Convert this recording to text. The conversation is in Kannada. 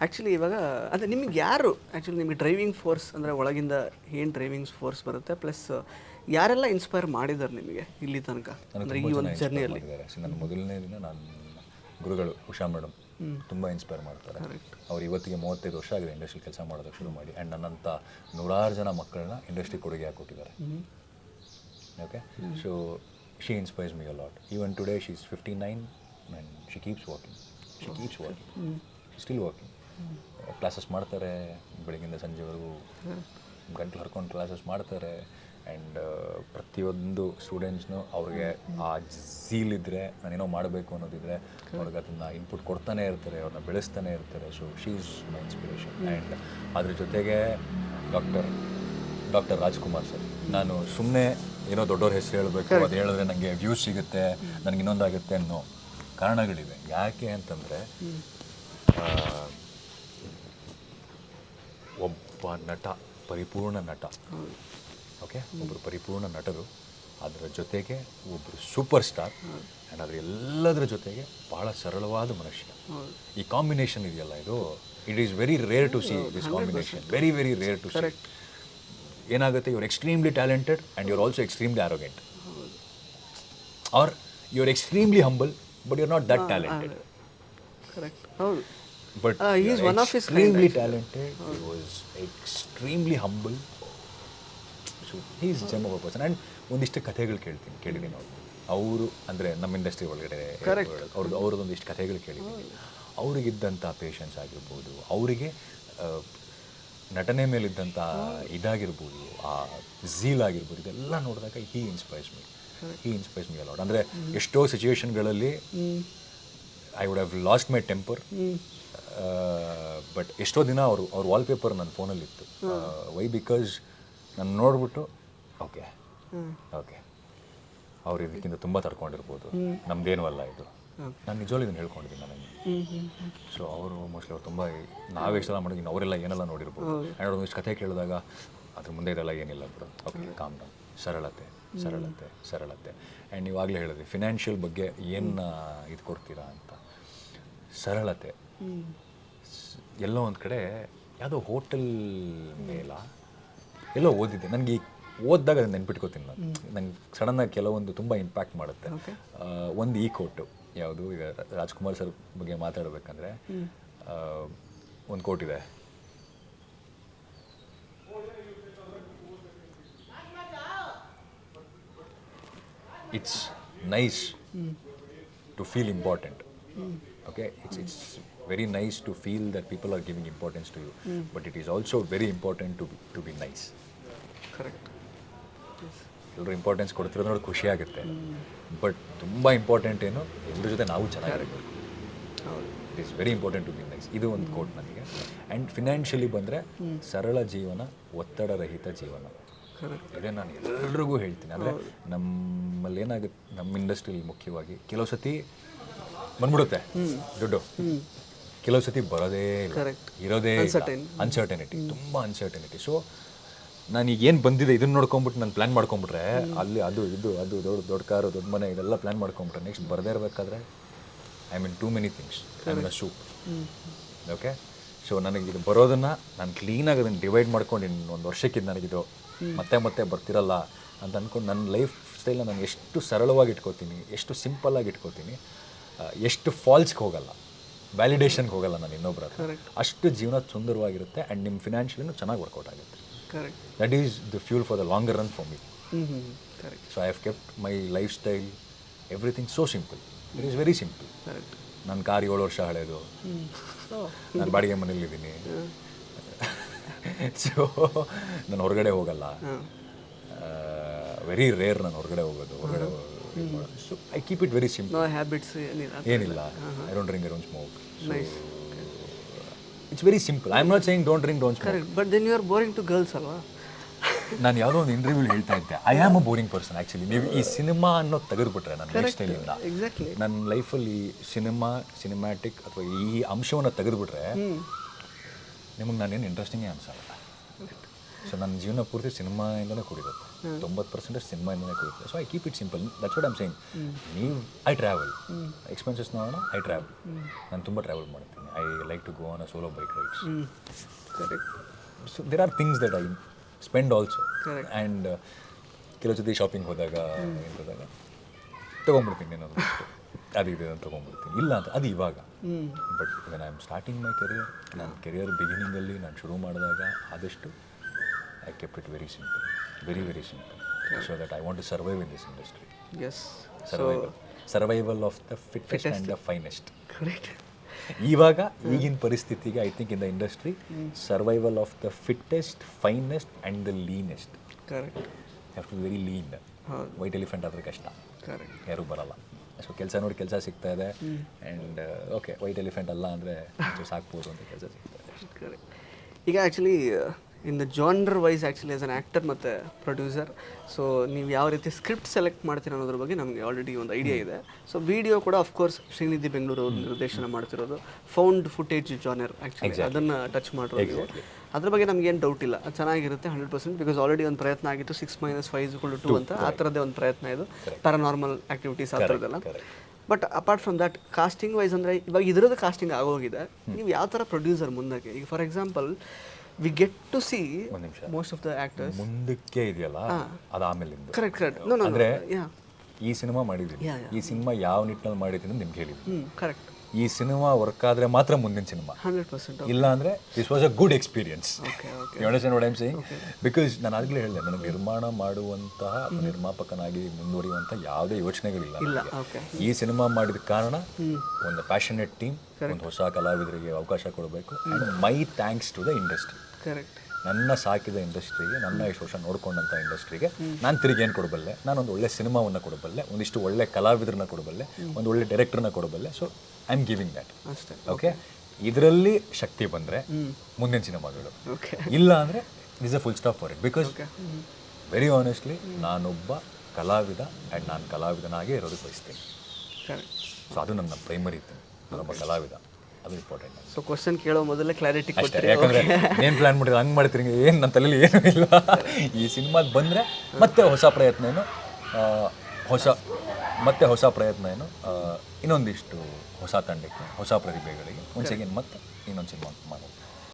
ಆ್ಯಕ್ಚುಲಿ ಇವಾಗ ಅಂದರೆ ನಿಮಗೆ ಯಾರು ಆ್ಯಕ್ಚುಲಿ ನಿಮಗೆ ಡ್ರೈವಿಂಗ್ ಫೋರ್ಸ್ ಅಂದರೆ ಒಳಗಿಂದ ಏನು ಡ್ರೈವಿಂಗ್ ಫೋರ್ಸ್ ಬರುತ್ತೆ? ಪ್ಲಸ್ ಯಾರೆಲ್ಲ ಇನ್ಸ್ಪೈರ್ ಮಾಡಿದ್ದಾರೆ ನಿಮಗೆ ಇಲ್ಲಿ ತನಕ? ಅಂದರೆ ಈ ಒಂದು ಜರ್ನಿಯಲ್ಲಿ ನನ್ನ ಮೊದಲನೇ ದಿನ ನಾನು ಗುರುಗಳು ಉಷಾ ಮೇಡಮ್ ತುಂಬ ಇನ್ಸ್ಪೈರ್ ಮಾಡ್ತಾರೆ. ಅವ್ರು ಇವತ್ತಿಗೆ ಮೂವತ್ತೈದು ವರ್ಷ ಆಗಿದೆ ಇಂಡಸ್ಟ್ರಿ ಕೆಲಸ ಮಾಡೋದಕ್ಕೆ ಶುರು ಮಾಡಿ ಆ್ಯಂಡ್ ನನ್ನಂಥ ನೂರಾರು ಜನ ಮಕ್ಕಳನ್ನ ಇಂಡಸ್ಟ್ರಿ ಕೊಡುಗೆ ಹಾಕೊಟ್ಟಿದ್ದಾರೆ okay so she inspires me a lot even today she is fifty nine and she keeps walking she keeps walking still walking classes ಮಾಡ್ತಾರೆ ಬೆಳಗಿಂದ ಸಂಜೆವರೆಗೂ ಗಂಟಲು ಹರ್ಕೊಂಡು ಕ್ಲಾಸಸ್ ಮಾಡ್ತಾರೆ. ಆ್ಯಂಡ್ ಪ್ರತಿಯೊಂದು ಸ್ಟೂಡೆಂಟ್ಸ್ನು ಅವ್ರಿಗೆ ಆ ಝೀಲ್ ಇದ್ದರೆ ನಾನೇನೋ ಮಾಡಬೇಕು ಅನ್ನೋದಿದ್ರೆ ಅವ್ರಿಗೆ ಅದನ್ನು ಇನ್ಪುಟ್ ಕೊಡ್ತಾನೆ ಇರ್ತಾರೆ ಅವ್ರನ್ನ ಬೆಳೆಸ್ತಾನೆ ಇರ್ತಾರೆ. So she is my inspiration and ಅದ್ರ ಜೊತೆಗೆ ಡಾಕ್ಟರ್ ಡಾಕ್ಟರ್ ರಾಜ್ಕುಮಾರ್ ಸರ್ ನಾನು ಸುಮ್ಮನೆ ಏನೋ ದೊಡ್ಡವ್ರ ಹೆಸರು ಹೇಳಬೇಕು ಅದು ಹೇಳಿದ್ರೆ ನನಗೆ ವ್ಯೂಸ್ ಸಿಗುತ್ತೆ ನನಗೆ ಇನ್ನೊಂದಾಗುತ್ತೆ ಅನ್ನೋ ಕಾರಣಗಳಿವೆ. ಯಾಕೆ ಅಂತಂದರೆ ಒಬ್ಬ ನಟ ಪರಿಪೂರ್ಣ ನಟ. ಓಕೆ ಒಬ್ಬರು ಪರಿಪೂರ್ಣ ನಟರು. ಅದರ ಜೊತೆಗೆ ಒಬ್ಬರು ಸೂಪರ್ ಸ್ಟಾರ್. ಆ್ಯಂಡ್ ಅದರ ಎಲ್ಲದರ ಜೊತೆಗೆ ಭಾಳ ಸರಳವಾದ ಮನುಷ್ಯ. ಈ ಕಾಂಬಿನೇಷನ್ ಇದೆಯಲ್ಲ ಇದು? It is very rare to see this combination very very rare to see ಏನಾಗುತ್ತೆ? ಇವ್ರು extremely talented and your also extremely arrogant are your extremely humble but your not that talented correct ಹೌದು. But Uh, he is you're one of his kind, extremely talented. He was extremely humble. So he is gem of a person. And ಒಂದಿಷ್ಟು ಕಥೆಗಳು ಕೇಳ್ತೀನಿ ಕೇಳಿದ್ದೀನಿ ಅವ್ರು. ಅವರು ಅಂದರೆ ನಮ್ಮ ಇಂಡಸ್ಟ್ರಿ ಒಳಗಡೆ ಅವ್ರದ್ದು ಅವ್ರದ್ದು ಒಂದಿಷ್ಟು ಕಥೆಗಳು ಕೇಳಿದ್ದೀನಿ. ಅವ್ರಿಗಿದ್ದಂಥ ಪೇಷನ್ಸ್ ಆಗಿರ್ಬೋದು ಅವರಿಗೆ ನಟನೆ ಮೇಲಿದ್ದಂಥ ಇದಾಗಿರ್ಬೋದು ಆ ಝೀಲ್ ಆಗಿರ್ಬೋದು ಇದೆಲ್ಲ ನೋಡಿದಾಗ he inspires me he inspires me a lot ಅಂದರೆ ಎಷ್ಟೋ ಸಿಚುವೇಶನ್ಗಳಲ್ಲಿ I would have lost my temper but ಎಷ್ಟೋ ದಿನ ಅವರು ಅವ್ರ ವಾಲ್ಪೇಪರ್ ನನ್ನ ಫೋನಲ್ಲಿತ್ತು ವೈ ಬಿಕಾಸ್ ನಾನು ನೋಡ್ಬಿಟ್ಟು ಓಕೆ ಓಕೆ ಅವ್ರು ಇದಕ್ಕಿಂತ ತುಂಬ ತಡ್ಕೊಂಡಿರ್ಬೋದು. ನಮ್ದೇನೂ ಅಲ್ಲ ಇದು. ನಾನು ನಿಜವಾಗ್ಲೂ ಇದನ್ನು ಹೇಳ್ಕೊಂಡಿದ್ದೀನಿ ನನಗೆ ಸೊ ಅವರು ಮೋಸ್ಟ್ಲಿ ಅವ್ರು ತುಂಬ ನಾವೇ ಮಾಡಿ ಮಾಡಿದ್ದೀನಿ ಅವರೆಲ್ಲ ಏನೆಲ್ಲ ನೋಡಿರ್ಬೋದು. ಆ್ಯಂಡ್ ಒಂದಿಷ್ಟು ಕಥೆ ಕೇಳಿದಾಗ ಅದ್ರ ಮುಂದೆ ಇದೆಲ್ಲ ಏನಿಲ್ಲ ಬಿಡು ಓಕೆ ಕಾಮ್ ಡೌನ್ ಸರಳತೆ ಸರಳತೆ ಸರಳತೆ. ಆ್ಯಂಡ್ ನೀವಾಗಲೇ ಹೇಳಿದ್ರಿ ಫಿನಾನ್ಷಿಯಲ್ ಬಗ್ಗೆ ಏನು ಇದು ಕೊಡ್ತೀರಾ ಅಂತ. ಸರಳತೆ. ಎಲ್ಲೋ ಒಂದು ಕಡೆ ಯಾವುದೋ ಹೋಟೆಲ್ ಮೇಲ ಎಲ್ಲೋ ಓದಿದ್ದೆ. ನನಗೆ ಈ ಓದಿದಾಗ ಅದನ್ನು ನೆನ್ಪಿಟ್ಕೋತೀನಿ ನಾನು. ನಂಗೆ ಸಡನ್ನಾಗಿ ಕೆಲವೊಂದು ತುಂಬ ಇಂಪ್ಯಾಕ್ಟ್ ಮಾಡುತ್ತೆ. ಒಂದು ಈ ಕೋಟು ಯಾವುದು? ಈಗ ರಾಜ್ಕುಮಾರ್ ಸರ್ ಬಗ್ಗೆ ಮಾತಾಡಬೇಕಂದ್ರೆ ಒಂದು ಕೋಟ್ ಇದೆ. It's nice to feel important. Okay, it's, it's very nice to feel that people are giving importance to you, but it is also very important to be, to be nice. Correct ಎಲ್ಲರೂ ಇಂಪಾರ್ಟೆನ್ಸ್ ಕೊಡ್ತಿರೋದು ನೋಡಿ ಖುಷಿ ಆಗುತ್ತೆ. ಬಟ್ ತುಂಬ ಇಂಪಾರ್ಟೆಂಟ್ ಏನು? ಎಲ್ಲರ ಜೊತೆ ನಾವು ಚೆನ್ನಾಗಿರಬೇಕು it is very important to be nice ಇದು ಒಂದು ಕೋಟ್ ನನಗೆ. ಆ್ಯಂಡ್ ಫಿನಾನ್ಷಿಯಲಿ ಬಂದರೆ ಸರಳ ಜೀವನ ಒತ್ತಡರಹಿತ ಜೀವನ. ಕರೆಕ್ಟ್ ಇದೇ ನಾನು ಎಲ್ರಿಗೂ ಹೇಳ್ತೀನಿ. ಅಂದರೆ ನಮ್ಮಲ್ಲಿ ಏನಾಗುತ್ತೆ ನಮ್ಮ ಇಂಡಸ್ಟ್ರಿಯಲ್ಲಿ ಮುಖ್ಯವಾಗಿ ಕೆಲವು ಸತಿ ಬಂದ್ಬಿಡುತ್ತೆ. ದುಡ್ಡು. ಕೆಲವು ಸತಿ ಬರೋದೇ ಇಲ್ಲ. ಇರೋದೇ ಅನ್ಸರ್ಟನಿಟಿ ತುಂಬ ಅನ್ಸರ್ಟನಿಟಿ ಸೊ ನಾನು ಈಗ ಏನು ಬಂದಿದೆ ಇದನ್ನ ನೋಡ್ಕೊಂಬಿಟ್ಟು ನಾನು ಪ್ಲ್ಯಾನ್ ಮಾಡ್ಕೊಂಬಿಟ್ರೆ ಅಲ್ಲಿ ಅದು ಇದು ಅದು ದೊಡ್ಡ ದೊಡ್ಡ ಕಾರು ದೊಡ್ಡ ಮನೆ ಇದೆಲ್ಲ ಪ್ಲ್ಯಾನ್ ಮಾಡ್ಕೊಂಬಿಟ್ರೆ ನೆಕ್ಸ್ಟ್ ಬರದೇ ಇರಬೇಕಾದ್ರೆ I mean too many things I mean a soup okay so ನನಗೆ ಇದು ಬರೋದನ್ನು ನಾನು ಕ್ಲೀನಾಗಿ ಅದನ್ನು ಡಿವೈಡ್ ಮಾಡ್ಕೊಂಡು ಇನ್ನು ಒಂದು ವರ್ಷಕ್ಕಿದ್ದು ನನಗಿದು. ಮತ್ತೆ ಮತ್ತೆ ಬರ್ತಿರಲ್ಲ ಅಂತ ಅಂದ್ಕೊಂಡು ನನ್ನ ಲೈಫ್ ಸ್ಟೈಲನ್ನ ನಾನು ಎಷ್ಟು ಸರಳವಾಗಿ ಇಟ್ಕೋತೀನಿ ಎಷ್ಟು ಸಿಂಪಲ್ಲಾಗಿ ಇಟ್ಕೋತೀನಿ ಎಷ್ಟು ಫಾಲ್ಸ್ಗೆ ಹೋಗಲ್ಲ. ವ್ಯಾಲಿಡೇಷನ್ಗೆ ಹೋಗಲ್ಲ ನಾನು ಇನ್ನೊಬ್ಬರ. ಅಷ್ಟು ಜೀವನ ಸುಂದರವಾಗಿರುತ್ತೆ ಆ್ಯಂಡ್ ನಿಮ್ಮ ಫಿನಾನ್ಷಿಯಲಿನೂ ಚೆನ್ನಾಗಿ ವರ್ಕೌಟ್ ಆಗುತ್ತೆ. That is the fuel for the longer run for me so I have kept my lifestyle everything so simple it is very simple ನನ್ನ ಕಾರ್ ಏಳು ವರ್ಷ ಹಳೆಯದು ನಾನು ಬಾಡಿಗೆ ಮನೇಲಿದ್ದೀನಿ ಸೊ ನಾನು ಹೊರಗಡೆ ಹೋಗಲ್ಲ. ವೆರಿ ರೇರ್ ನಾನು ಹೊರಗಡೆ ಹೋಗೋದು. ಹೊರಗಡೆ so I keep it very simple no habits ಏನಿಲ್ಲ I don't drink I don't smoke it's very simple I am not saying don't drink don't smoke but then you are boring to girls ಅಲ್ವಾ? ನಾನು ಯಾವುದೋ ಒಂದು ಇಂಟರ್ವ್ಯೂ ಹೇಳ್ತಾ ಇದ್ದೆ. I am a boring person actually ನೀವು ಈ ಸಿನಿಮಾ ಅನ್ನೋದು ತೆಗೆದುಬಿಟ್ರೆ ನನ್ನ ಲೈಫ್ ಸ್ಟೈಲಿಂದ ನನ್ನ ಲೈಫಲ್ಲಿ ಸಿನಿಮಾ ಸಿನಿಮ್ಯಾಟಿಕ್ ಅಥವಾ ಈ ಅಂಶವನ್ನು ತೆಗೆದುಬಿಟ್ರೆ ನಿಮಗೆ ನಾನೇನು ಇಂಟ್ರೆಸ್ಟಿಂಗೇ ಅನ್ಸಲ್ಲ. ಸೊ ನನ್ನ ಜೀವನ ಪೂರ್ತಿ ಸಿನಿಮಾಯಿಂದನೇ ಕೂಡಿರುತ್ತೆ. ತೊಂಬತ್ತು ಪರ್ಸೆಂಟೇಜ್ ಸಿನಿಮಾಯಿಂದನೇ ಕೂಡಿರುತ್ತೆ. So I keep it simple that's what I'm saying ನೀವು ಐ ಟ್ರಾವೆಲ್ ಎಕ್ಸ್ಪೆನ್ಸಸ್ ನೋಡೋಣ ಐ ಟ್ರಾವೆಲ್ ನಾನು ತುಂಬ ಟ್ರಾವೆಲ್ ಮಾಡ್ತೀನಿ. I like to go on a solo bike rides so there are things that I spend also. And ಕೆಲವು ಜೊತೆ ಶಾಪಿಂಗ್ ಹೋದಾಗ ಹೋದಾಗ ತೊಗೊಂಡ್ಬಿಡ್ತೀನಿ ನಾನು ಅದು ಇದೆ ಅಂತ ತೊಗೊಂಡ್ಬಿಡ್ತೀನಿ. ಇಲ್ಲ ಅಂತ ಅದು ಇವಾಗ. But when I am starting my career ನನ್ನ ಕೆರಿಯರ್ ಬಿಗಿನಿಂಗಲ್ಲಿ ನಾನು ಶುರು ಮಾಡಿದಾಗ ಆದಷ್ಟು I kept it very simple very very simple so that I want to survive in this industry as survival survival of the fittest and the finest correct ಇವಾಗ ಈಗಿನ ಪರಿಸ್ಥಿತಿಗೆ I think in the industry survival of the fittest finest and the leanest correct have to very lean ಹೌದು. ವೈಟ್ ಎಲಿಫೆಂಟ್ ಆದರೆ ಕಷ್ಟ. ಕರೆಕ್ಟ್ ಯಾರೂ ಬರಲ್ಲ. ಸೊ ಕೆಲಸ ನೋಡಿ ಕೆಲಸ ಸಿಗ್ತಾ ಇದೆ. ಆ್ಯಂಡ್ ಓಕೆ ವೈಟ್ ಎಲಿಫೆಂಟ್ ಅಲ್ಲ ಅಂದರೆ ಸಾಕ್ಬೋದು ಅಂತ ಕೆಲಸ ಸಿಗ್ತಾ ಇದೆ. ಕರೆಕ್ಟ್ ಈಗ actually in the genre wise actually as an actor ಮತ್ತು ಪ್ರೊಡ್ಯೂಸರ್. ಸೊ ನೀವು ಯಾವ ರೀತಿ ಸ್ಕ್ರಿಪ್ಟ್ ಸೆಲೆಕ್ಟ್ ಮಾಡ್ತೀರ ಅನ್ನೋದ್ರ ಬಗ್ಗೆ ನಮಗೆ ಆಲ್ರೆಡಿ ಒಂದು ಐಡಿಯಾ ಇದೆ. ಸೊ ವಿಡಿಯೋ ಕೂಡ ಅಫ್ಕೋರ್ಸ್ ಶ್ರೀನಿಧಿ ಬೆಂಗಳೂರು ಅವ್ರು ನಿರ್ದೇಶನ ಮಾಡ್ತಿರೋದು. ಫೌಂಡ್ ಫುಟೇಜ್ ಜಾನರ್ ಆ್ಯಕ್ಚುಲಿ ಅದನ್ನು ಟಚ್ ಮಾಡಿರೋದು ನೀವು. ಅದ್ರ ಬಗ್ಗೆ ನಮ್ಗೆ ಏನು ಡೌಟ್ ಇಲ್ಲ. ಅದು ಚೆನ್ನಾಗಿರುತ್ತೆ ಹಂಡ್ರೆಡ್ ಪರ್ಸೆಂಟ್ ಬಿಕಾಸ್ ಆಲ್ರೆಡಿ ಒಂದು ಪ್ರಯತ್ನ ಆಗಿತ್ತು. ಸಿಕ್ಸ್ ಮೈನಸ್ ಫೈವ್ ಟು ಅಂತ. ಆ ಥರದ್ದೇ ಒಂದು ಪ್ರಯತ್ನ ಇದು. ಪ್ಯಾರಾನಾರ್ಮಲ್ ಆ್ಯಕ್ಟಿವಿಟೀಸ್ ಆ ಥರದ್ದೆಲ್ಲ. But apart from that casting wise ಅಂದರೆ ಇವಾಗ ಇದರದ್ದು ಕಾಸ್ಟಿಂಗ್ ಆಗೋಗಿದೆ. ನೀವು ಯಾವ ಥರ ಪ್ರೊಡ್ಯೂಸರ್ ಮುಂದಕ್ಕೆ? ಈಗ for example we get to see most of the actors ಮುಂದಕ್ಕೆ ಇದೆಯಲ್ಲ? ಅದು ಆಮೇಲಿಂದ ಕರೆಕ್ಟ್ ಕರೆಕ್ಟ್ ನೋ ನೋ ಅಂದರೆ ಈ ಸಿನಿಮಾ ಮಾಡಿದ್ದೀನಿ. Yeah. ಈ ಸಿನಿಮಾ ಯಾವ ನಿಟ್ಟಿನಲ್ಲಿ ಮಾಡಿದ್ದೀನಿ ಅಂತ ನಿಮ್ಗೆ ಹೇಳಿದ್ದೀನಿ. ಹ್ಞೂ ಕರೆಕ್ಟ್ ಈ ಸಿನಿಮಾ ವರ್ಕ್ ಆದ್ರೆ ಮಾತ್ರ ಮುಂದಿನ ಸಿನಿಮಾ. Hundred percent. ಇಲ್ಲ ಅಂದರೆ this was a good experience I'm saying because ನಾನು ಆಗ್ಲೇ ಹೇಳಿದೆ ನನಗೆ ನಿರ್ಮಾಣ ಮಾಡುವಂತಹ ನಿರ್ಮಾಪಕನಾಗಿ ಮುಂದುವರಿಯುವಂಥ ಯಾವುದೇ ಯೋಚನೆಗಳಿಲ್ಲ ಈ ಸಿನಿಮಾ ಮಾಡಿದ ಕಾರಣ ಒಂದು ಪ್ಯಾಷನೆಟ್ ಟೀಮ್ ಒಂದು ಹೊಸ ಕಲಾವಿದರಿಗೆ ಅವಕಾಶ ಕೊಡಬೇಕು. My thanks to the industry correct ನನ್ನ ಸಾಕಿದ ಇಂಡಸ್ಟ್ರಿಗೆ ನನ್ನ ಇಷ್ಟು ವರ್ಷ ನೋಡ್ಕೊಂಡಂಥ ಇಂಡಸ್ಟ್ರಿಗೆ ನಾನು ತಿರುಗಿ ಏನು ಕೊಡಬಲ್ಲೆ? ಒಂದು ಒಳ್ಳೆ ಸಿನಿಮಾವನ್ನು ಕೊಡಬಲ್ಲೆ ಒಂದಿಷ್ಟು ಒಳ್ಳೆ ಕಲಾವಿದರನ್ನ ಕೊಡಬಲ್ಲೆ ಒಂದು ಒಳ್ಳೆ ಡೈರೆಕ್ಟರ್ನ ಕೊಡಬಲ್ಲೆ. So I am giving that ಅಷ್ಟೇ. ಓಕೆ ಇದರಲ್ಲಿ ಶಕ್ತಿ ಬಂದರೆ ಮುಂದಿನ ಸಿನಿಮಾಗಳು. ಓಕೆ ಇಲ್ಲ ಅಂದರೆ is a full stop for it because very honestly ನಾನೊಬ್ಬ ಕಲಾವಿದ ಆ್ಯಂಡ್ ನಾನು ಕಲಾವಿದನಾಗೇ ಇರೋದಕ್ಕೆ ಬಯಸ್ತೀನಿ. ಸೊ ಅದು ನನ್ನ ಪ್ರೈಮರಿ ಇತ್ತು. ನಾನೊಬ್ಬ ಕಲಾವಿದ. ಅದು ಇಂಪಾರ್ಟೆಂಟ್ ಸೊ ಕ್ವಶನ್ ಕೇಳೋ ಮೊದಲೇ ಕ್ಲಾರಿಟಿ ಅಷ್ಟೇ ಕೊಟ್ಟರೆ ಯಾಕಂದ್ರೆ ಏನು ಪ್ಲಾನ್ ಮಾಡಿದ್ರೆ ಹಂಗೆ ಮಾಡ್ತೀರಿ ಏನು ನನ್ನ ತಲೆಯಲ್ಲಿ ಏನೂ ಇಲ್ಲ. ಈ ಸಿನಿಮಾದ ಬಂದರೆ ಮತ್ತೆ ಹೊಸ ಪ್ರಯತ್ನ ಏನು ಆ, ಹೊಸ ಮತ್ತೆ ಹೊಸ ಪ್ರಯತ್ನ ಏನು ಆ, ಇನ್ನೊಂದಿಷ್ಟು ಹೊಸ ತಂಡಕ್ಕೆ ಹೊಸ ಪ್ರತಿಭೆಗಳಿಗೆ ಮುಂಚೆಗೆ ಮತ್ತೆ ಇನ್ನೊಂದು ಸಿನಿಮಾ ಮಾಡೋದು